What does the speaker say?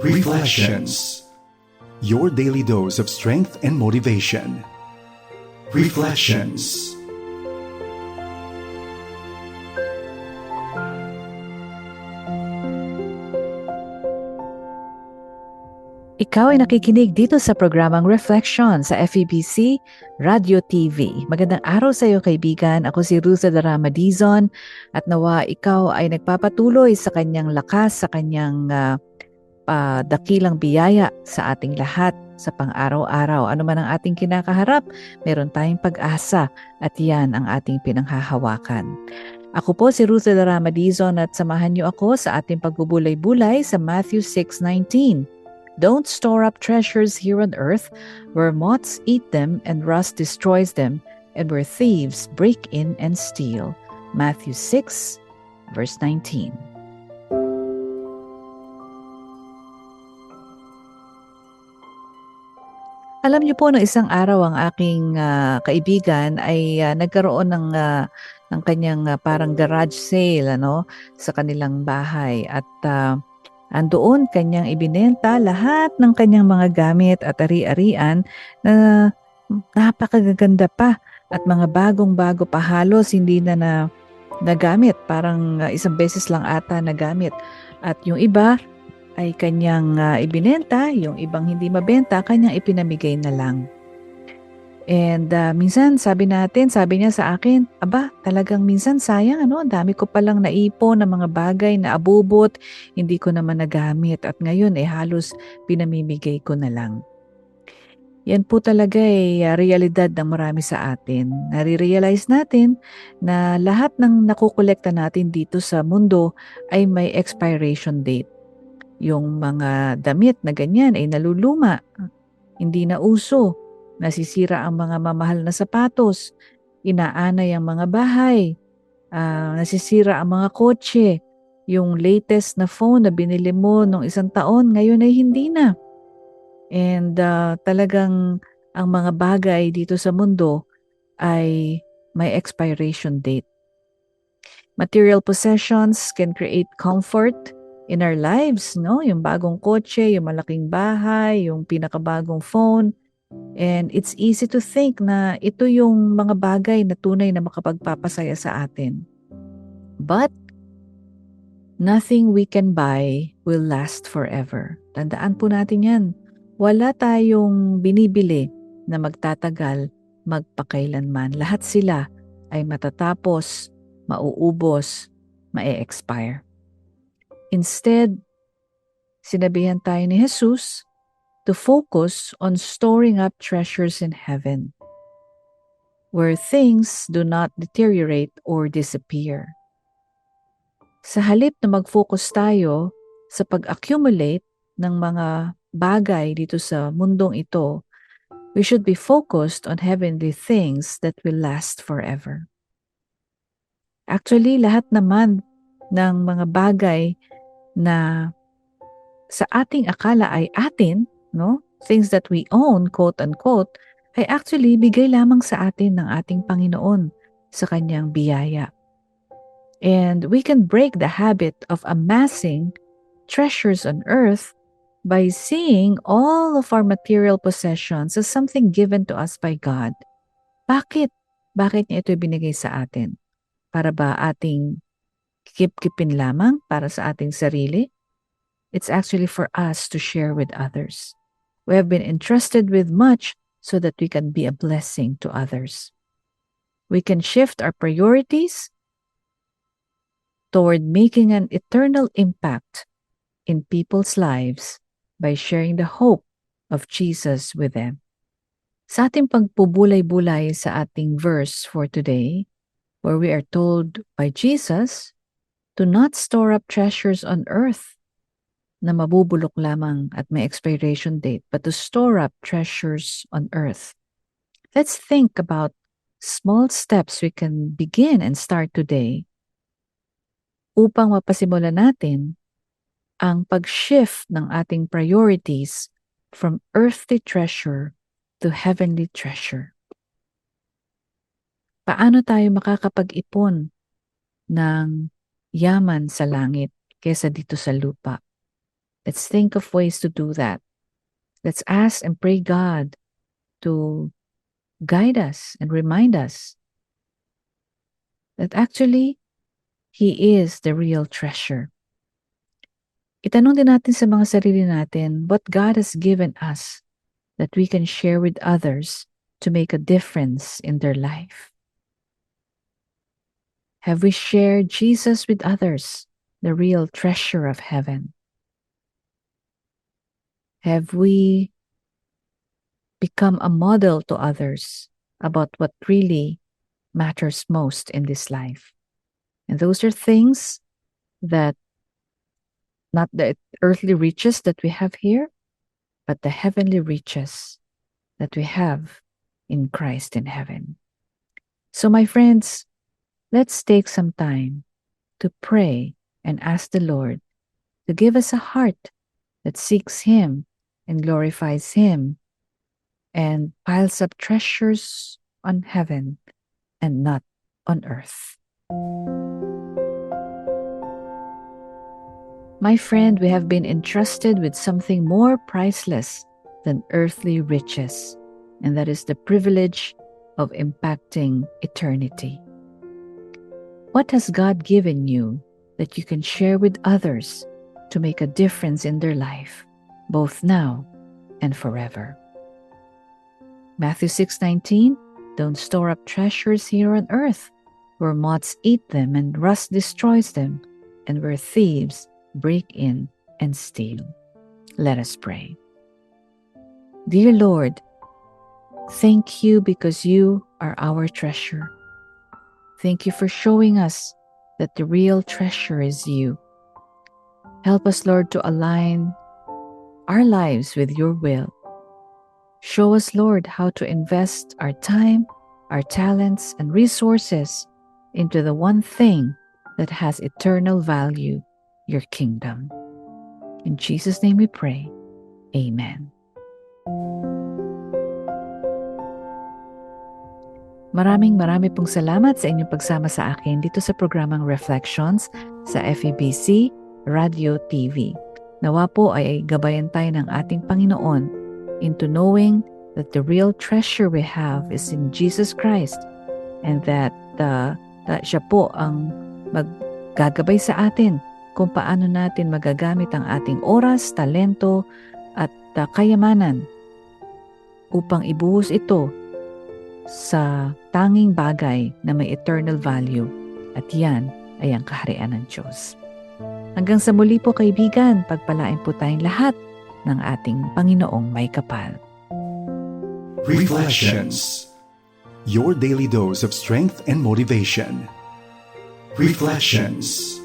Reflections Your daily dose of strength and motivation. Reflections Ikaw ay nakikinig dito sa programang Reflection sa FEBC Radio TV. Magandang araw sa iyo kaibigan. Ako si Ruza Darama Dizon at nawa ikaw ay nagpapatuloy sa kanyang lakas, sa kanyang uh, uh, dakilang biyaya sa ating lahat sa pang-araw-araw. Ano man ang ating kinakaharap, meron tayong pag-asa at yan ang ating pinanghahawakan. Ako po si Ruth Darama Dizon at samahan niyo ako sa ating pagbubulay-bulay sa Matthew 6.19. Don't store up treasures here on earth where moths eat them and rust destroys them, and where thieves break in and steal. Matthew 6, verse 19. Alam niyo po, no isang araw ang aking uh, kaibigan ay uh, nagkaroon ng uh, ng kanyang uh, parang garage sale ano sa kanilang bahay at uh, Andoon kanyang ibinenta lahat ng kanyang mga gamit at ari-arian na napakagaganda pa at mga bagong-bago pa halos hindi na na nagamit. Parang uh, isang beses lang ata nagamit. At yung iba ay kanyang uh, ibinenta, yung ibang hindi mabenta, kanyang ipinamigay na lang. And uh, minsan sabi natin, sabi niya sa akin, aba talagang minsan sayang ano, ang dami ko palang naipon ng mga bagay na abubot, hindi ko naman nagamit at ngayon eh halos pinamimigay ko na lang. Yan po talaga ay eh, realidad ng marami sa atin. Nare-realize natin na lahat ng nakukolekta natin dito sa mundo ay may expiration date. Yung mga damit na ganyan ay naluluma, hindi na uso. Nasisira ang mga mamahal na sapatos, inaanay ang mga bahay, uh, nasisira ang mga kotse, yung latest na phone na binili mo nung isang taon, ngayon ay hindi na. And uh, talagang ang mga bagay dito sa mundo ay may expiration date. Material possessions can create comfort in our lives, no? Yung bagong kotse, yung malaking bahay, yung pinakabagong phone, And it's easy to think na ito yung mga bagay na tunay na makapagpapasaya sa atin. But nothing we can buy will last forever. Tandaan po natin yan. Wala tayong binibili na magtatagal magpakailanman. Lahat sila ay matatapos, mauubos, mae-expire. Instead, sinabihan tayo ni Jesus to focus on storing up treasures in heaven, where things do not deteriorate or disappear. Sa halip na mag-focus tayo sa pag-accumulate ng mga bagay dito sa mundong ito, we should be focused on heavenly things that will last forever. Actually, lahat naman ng mga bagay na sa ating akala ay atin no? Things that we own, quote unquote, ay actually bigay lamang sa atin ng ating Panginoon sa kanyang biyaya. And we can break the habit of amassing treasures on earth by seeing all of our material possessions as something given to us by God. Bakit? Bakit niya ito binigay sa atin? Para ba ating kip-kipin lamang para sa ating sarili? It's actually for us to share with others. We have been entrusted with much so that we can be a blessing to others. We can shift our priorities toward making an eternal impact in people's lives by sharing the hope of Jesus with them. Sa ating pagpubulay-bulay sa ating verse for today, where we are told by Jesus to not store up treasures on earth na mabubulok lamang at may expiration date, but to store up treasures on earth. Let's think about small steps we can begin and start today upang mapasimulan natin ang pag-shift ng ating priorities from earthly treasure to heavenly treasure. Paano tayo makakapag-ipon ng yaman sa langit kesa dito sa lupa? Let's think of ways to do that. Let's ask and pray God to guide us and remind us that actually He is the real treasure. Itanong din natin sa mga sarili natin what God has given us that we can share with others to make a difference in their life. Have we shared Jesus with others, the real treasure of heaven? Have we become a model to others about what really matters most in this life? And those are things that not the earthly riches that we have here, but the heavenly riches that we have in Christ in heaven. So, my friends, let's take some time to pray and ask the Lord to give us a heart that seeks Him and glorifies Him and piles up treasures on heaven and not on earth. My friend, we have been entrusted with something more priceless than earthly riches, and that is the privilege of impacting eternity. What has God given you that you can share with others to make a difference in their life, both now and forever? Matthew 6:19 Don't store up treasures here on earth, where moths eat them and rust destroys them, and where thieves break in and steal. Let us pray. Dear Lord, thank you because you are our treasure. Thank you for showing us that the real treasure is you. Help us, Lord, to align our lives with your will. Show us, Lord, how to invest our time, our talents, and resources into the one thing that has eternal value your kingdom. In Jesus' name we pray. Amen. Maraming marami pong salamat sa inyong pagsama sa akin dito sa programang Reflections sa FEBC Radio TV. Nawa po ay gabayan tayo ng ating Panginoon into knowing that the real treasure we have is in Jesus Christ and that, uh, that siya po ang maggagabay sa atin kung paano natin magagamit ang ating oras, talento at uh, kayamanan upang ibuhos ito sa tanging bagay na may eternal value at yan ay ang kaharian ng Diyos. Hanggang sa muli po kaibigan, pagpalain po tayong lahat ng ating Panginoong may kapal. Reflections. Your daily dose of strength and motivation. Reflections.